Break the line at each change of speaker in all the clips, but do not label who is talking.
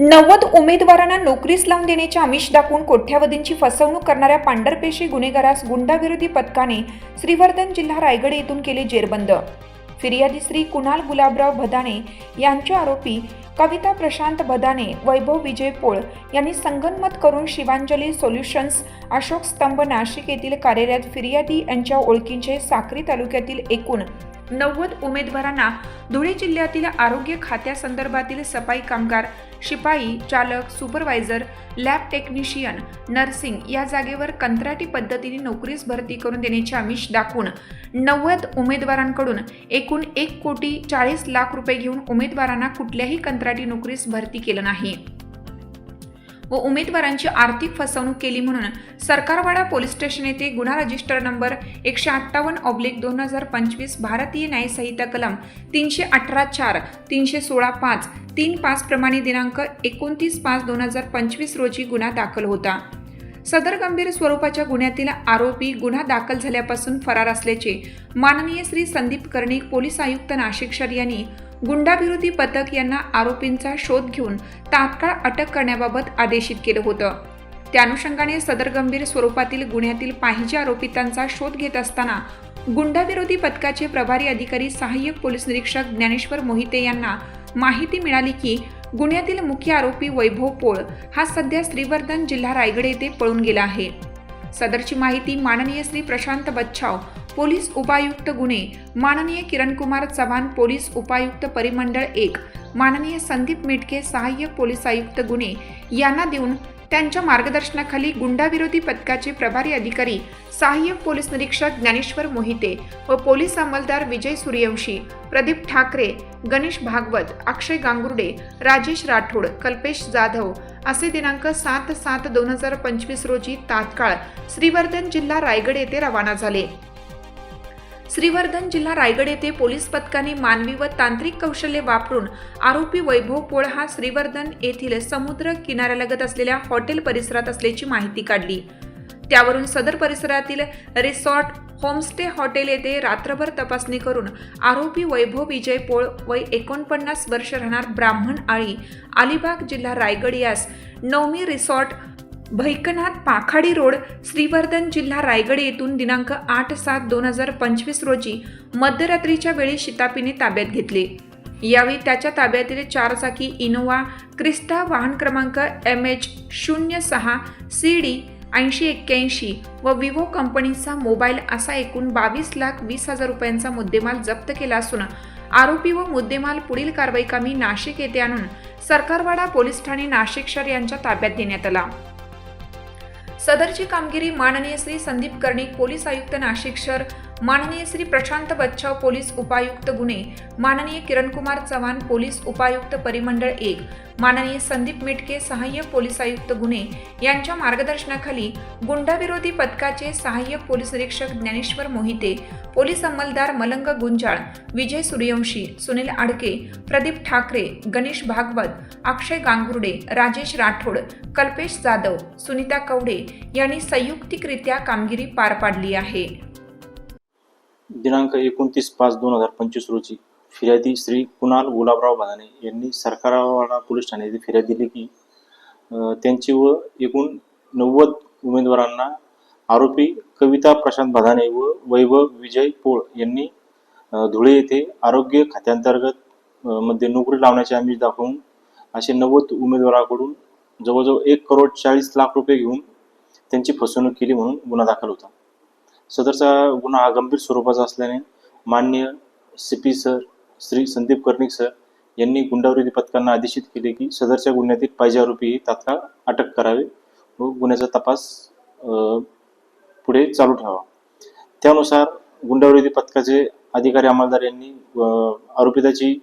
नव्वद उमेदवारांना नोकरीस लावून देण्याचे आमिष दाखवून कोट्यावधींची फसवणूक करणाऱ्या पांढरपेशी गुन्हेगारास गुंडाविरोधी पथकाने श्रीवर्धन जिल्हा रायगड येथून केले जेरबंद. फिर्यादी श्री कुणाल गुलाबराव भदाणे यांचे आरोपी कविता प्रशांत भदाणे वैभव विजय पोळ यांनी संगनमत करून शिवांजली सोल्युशन्स अशोक स्तंभ नाशिक येथील कार्यरत फिर्यादी यांच्या ओळखींचे साक्री तालुक्यातील एकूण नव्वद उमेदवारांना धुळे जिल्ह्यातील आरोग्य खात्यासंदर्भातील सफाई कामगार शिपाई चालक सुपरवायझर लॅब टेक्निशियन नर्सिंग या जागेवर कंत्राटी पद्धतीने नोकरीस भरती करून देण्याचे आमिष दाखवून नव्वद उमेदवारांकडून एकूण एक कोटी चाळीस लाख रुपये घेऊन उमेदवारांना कुठल्याही कंत्राटी नोकरीस भरती केलं नाही. व उमेदवारांची आर्थिक फसवणूक केली म्हणून सरकारवाडा पोलीस स्टेशन येथे गुन्हा रजिस्टर नंबर एकशे अठ्ठावन्न ऑब्लिक दोन हजार पंचवीस भारतीय न्यायसंहिता कलम तीनशे अठरा चार तीनशे सोळा पाच तीन पाच प्रमाणे दिनांक एकोणतीस पाच दोन हजार पंचवीस रोजी गुन्हा दाखल होता. सदर गंभीर स्वरूपाच्या गुन्ह्यातील आरोपी गुन्हा दाखल झाल्यापासून फरार असल्याचे माननीय श्री संदीप कर्णिक पोलीस आयुक्त नाशिक शहर यांनी गुंडाविरोधी पथक यांना आरोपींचा शोध घेऊन तात्काळ अटक करण्याबाबत आदेशित केलं होतं. त्या अनुषंगाने सदर गंभीर स्वरूपातील गुन्ह्यातील पाहिजे आरोपितांचा शोध घेत असताना गुंडाविरोधी पथकाचे प्रभारी अधिकारी सहाय्यक पोलीस निरीक्षक ज्ञानेश्वर मोहिते यांना माहिती मिळाली की गुन्ह्यातील मुख्य आरोपी वैभव पोळ हा सध्या श्रीवर्धन जिल्हा रायगड येथे पळून गेला आहे. सदरची माहिती माननीय श्री प्रशांत बच्छाव पोलीस उपायुक्त गुन्हे माननीय किरणकुमार चव्हाण पोलीस उपायुक्त परिमंडळ एक माननीय संदीप मिटके सहाय्यक पोलीस आयुक्त गुन्हे यांना देऊन त्यांच्या मार्गदर्शनाखाली गुंडाविरोधी पथकाचे प्रभारी अधिकारी सहाय्यक पोलीस निरीक्षक ज्ञानेश्वर मोहिते व पोलीस अंमलदार विजय सूर्यवंशी प्रदीप ठाकरे गणेश भागवत अक्षय गांगुर्डे राजेश राठोड कल्पेश जाधव असे दिनांक सात सात दोन हजार पंचवीस रोजी तात्काळ श्रीवर्धन जिल्हा रायगड येथे रवाना झाले. श्रीवर्धन जिल्हा रायगड येथे पोलीस पथकाने मानवी व तांत्रिक कौशल्य वापरून आरोपी वैभव पोळ हा श्रीवर्धन येथील समुद्र किनाऱ्यालगत असलेल्या हॉटेल परिसरात असल्याची माहिती काढली. त्यावरून सदर परिसरातील रिसॉर्ट होमस्टे हॉटेल येथे रात्रभर तपासणी करून आरोपी वैभव विजय पोळ वय एकोणपन्नास वर्ष राहणार ब्राह्मण आळी अलिबाग जिल्हा रायगड यास नवमी रिसॉर्ट भैकनाथ पाखाडी रोड श्रीवर्धन जिल्हा रायगड येथून दिनांक आठ सात दोन हजार पंचवीस रोजी मध्यरात्रीच्या वेळी शितापीने ताब्यात घेतले. यावेळी त्याच्या ताब्यातील चारचाकी इनोवा क्रिस्टा वाहन क्रमांक एम एच शून्य सहा सी डी ऐंशी एक्क्याऐंशी व विवो कंपनीचा मोबाईल असा एकूण बावीस लाख वीस हजार रुपयांचा मुद्देमाल जप्त केला असून आरोपी व मुद्देमाल पुढील कारवाईकामी नाशिक येथे आणून सरकारवाडा पोलीस ठाणे नाशिक शहर यांच्या ताब्यात देण्यात आला. सदरची कामगिरी माननीय श्री संदीप कर्णिक पोलीस आयुक्त नाशिक शहर माननीय श्री प्रशांत बच्छाव पोलीस उपायुक्त गुन्हे माननीय किरणकुमार चव्हाण पोलीस उपायुक्त परिमंडळ एक माननीय संदीप मिटके सहाय्यक पोलीस आयुक्त गुन्हे यांच्या मार्गदर्शनाखाली गुंडाविरोधी पथकाचे सहाय्यक पोलीस निरीक्षक ज्ञानेश्वर मोहिते पोलीस अंमलदार मलंग गुंजाळ विजय सूर्यवंशी सुनील आडके प्रदीप ठाकरे गणेश भागवत अक्षय गांगुर्डे राजेश राठोड कल्पेश जाधव सुनीता कवडे यांनी संयुक्तिकरित्या कामगिरी पार पाडली आहे.
दिनांक एकोणतीस पाच दोन हजार पंचवीस रोजी फिर्यादी श्री कुणाल गुलाबराव भादाने यांनी सरकारवाडा पोलीस ठाण्यात येथे फिर्याद दिली की त्यांची व एकूण नव्वद उमेदवारांना आरोपी कविता प्रशांत भादाने व वैभव विजय पोळ यांनी धुळे येथे आरोग्य खात्यांतर्गत मध्ये नोकरी लावण्याचे आमिष दाखवून असे नव्वद उमेदवाराकडून जवळजवळ एक करोड चाळीस लाख रुपये घेऊन त्यांची फसवणूक केली म्हणून गुन्हा दाखल होता. सदरचा गुन्हा हा गंभीर स्वरूपाचा असल्याने मान्य C P sir Shri Sandeep Karnik sir यांनी गुंडाविरोधी पथकांना आदेशित केले की सदरच्या गुन्ह्यातील पाहिजे आरोपी तात्काळ अटक करावे व गुन्ह्याचा तपास पुढे चालू ठेवावा. त्यानुसार गुंडाविरोधी पथकाचे अधिकारी अंमलदार यांनी आरोपिताची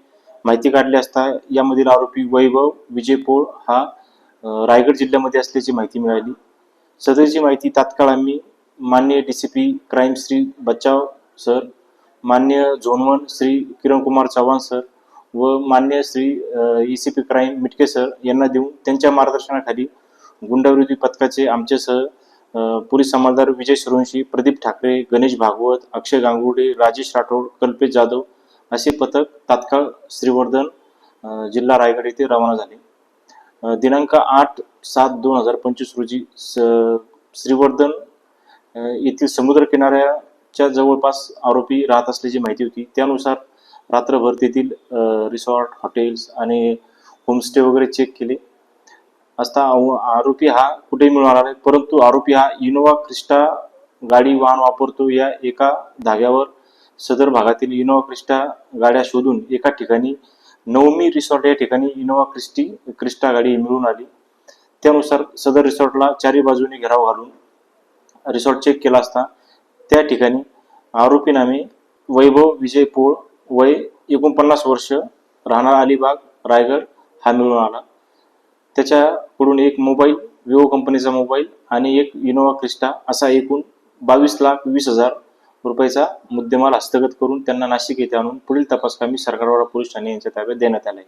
माहिती काढली असता यामधील आरोपी वैभव विजय पोळ हा रायगड जिल्ह्यामध्ये असल्याची माहिती मिळाली. सदरची माहिती तात्काळ आम्ही मान्य D C P crime Shri Bachav sir. मान्य zone one Shri Kirankumar Chavan sir. व मान्य Shri A C P crime Mitke sir यांना देऊन त्यांच्या मार्गदर्शनाखाली गुंडविरोधी पथकाचे आमच्यासह अ, पोलीस अंमलदार विजय सुरवंशी प्रदीप ठाकरे गणेश भागवत अक्षय गांगुडे राजेश राठोड कल्पेश जाधव असे पथक तात्काळ श्रीवर्धन जिल्हा रायगड येथे रवाना झाले. दिनांक आठ सात दोन हजार पंचवीस रोजी स- श्रीवर्धन येथील समुद्र किनाऱ्याच्या जवळपास आरोपी राहत असल्याची माहिती होती. त्यानुसार रात्रभर तेथील रिसॉर्ट हॉटेल्स आणि होमस्टे वगैरे चेक केले. असता आव- आरोपी हा कुठेही मिळणार नाही परंतु आरोपी हा इनोवा क्रिस्टा गाडी वाहन वापरतो या एका धाग्यावर. सदर भागातील इनोवा क्रिस्टा गाड्या शोधून एका ठिकाणी नवमी रिसॉर्ट या ठिकाणी इनोवा क्रिस्टी क्रिस्टा गाडी मिळून आली. त्यानुसार सदर रिसॉर्टला चारी बाजूने घेराव घालून रिसॉर्ट चेक केला असता. त्या ठिकाणी आरोपी नामे वैभव विजय पोळ वय एकोणपन्नास वर्ष राहणार अलिबाग रायगड हा मिळून आला. त्याच्याकडून एक मोबाईल विवो कंपनीचा मोबाईल आणि एक इनोवा क्रिस्टा असा एकूण बावीस लाख वीस हजार रुपयाचा मुद्देमाल हस्तगत करून त्यांना नाशिक येथे आणून पुढील तपासकामी सरकारवाडा पोलीस ठाणे यांच्या ताब्यात देण्यात आला आहे